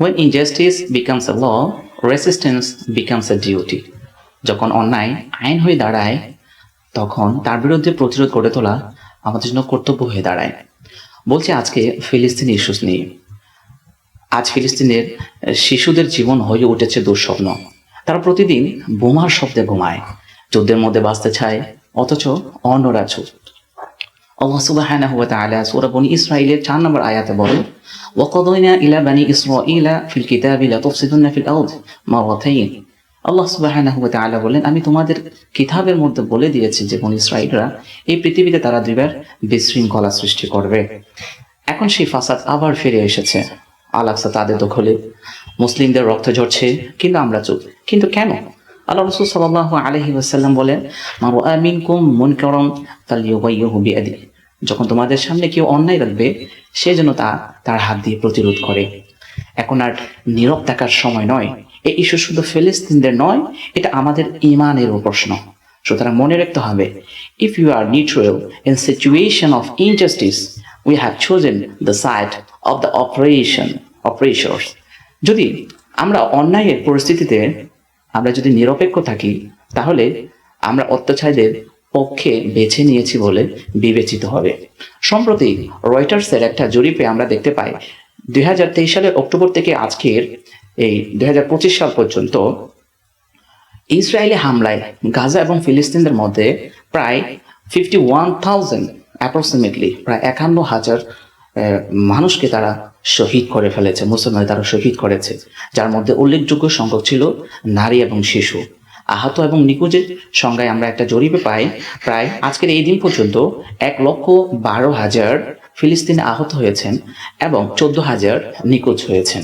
When injustice becomes a law, resistance becomes a duty. যখন অন্যায় আইন হয়ে দাঁড়ায় তখন তার বিরুদ্ধে প্রতিরোধ গড়ে তোলা আমাদের জন্য কর্তব্য হয়ে দাঁড়ায়। বলছে আজকে ফিলিস্তিন ইস্যুস নিয়ে। আজ ফিলিস্তিনের শিশুদের জীবন হয়ে উঠেছে দুঃস্বপ্ন। তারা প্রতিদিন বোমার শব্দে ঘুমায়। যুদ্ধের মধ্যে বাঁচতে চায় অথচ অন্যরা চুপ আল্লাহ সুবহানাহু ওয়া তাআলা সূরা বনি ইসরাঈলের 4 নম্বর আয়াতে বলেন, ওয়াকাদাইনা ইলা বানি ইসরাঈলা ফিল কিতাবি লা তুফসিদুন্না ফিল আরদ মারাতাইন। আল্লাহ সুবহানাহু ওয়া তাআলা বলেন, আমি তোমাদের কিতাবের মধ্যে বলে দিয়েছি যে বনি ইসরাঈলরা এই পৃথিবীতে তারা দুইবার বিশৃঙ্খলা সৃষ্টি করবে। এখন সেই ফাসাদ আবার ফিরে এসেছে। আলাকসা তাদের দখলে, মুসলিমদের রক্ত ঝরছে, কিন্তু আমরা চুপ। কিন্তু কেন? আল্লাহ রসুল সাল্লাহ আলহি ওয়াসাল্লাম বলেন মারু আমিন কুম মন করম তালিয়াহু বিয়াদি যখন তোমাদের সামনে কেউ অন্যায় রাখবে, সে যেন তা, তার হাত দিয়ে প্রতিরোধ করে। এখন আর নীরব থাকার সময় নয়। এই ইস্যু শুধু ফিলিস্তিনদের নয়, এটা আমাদের ইমানেরও প্রশ্ন। সুতরাং মনে রাখতে হবে if you are neutral in situation of injustice we have chosen the side of the operation oppressors যদি আমরা অন্যায়ের পরিস্থিতিতে আমরা যদি নিরপেক্ষ থাকি, তাহলে আমরা অত্যাচারীদের পক্ষে বেছে নিয়েছি বলে বিবেচিত হবে। সম্প্রতি রয়টার্সের একটা জরিপে আমরা দেখতে পাই, দুই সালের অক্টোবর থেকে আজকের এই দুই সাল পর্যন্ত ইসরায়েলি হামলায় গাজা এবং ফিলিস্তিনদের মধ্যে প্রায় ফিফটি ওয়ান থাউজেন্ড অ্যাপ্রক্সিমেটলি প্রায় একান্ন হাজার মানুষকে তারা শহীদ করে ফেলেছে মুসলমান তারা শহীদ করেছে। যার মধ্যে উল্লেখযোগ্য সংখ্যক ছিল নারী এবং শিশু। আহত এবং নিখোঁজের সংজ্ঞায় আমরা একটা জরিপে পাই। প্রায় আজকের এই দিন পর্যন্ত এক লক্ষ বারো হাজার ফিলিস্তিনে আহত হয়েছেন এবং চোদ্দ হাজার নিখোঁজ হয়েছেন।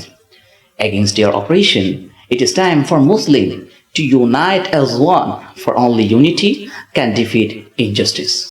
Against year operation it is time for Muslim to unite as one for only unity can defeat injustice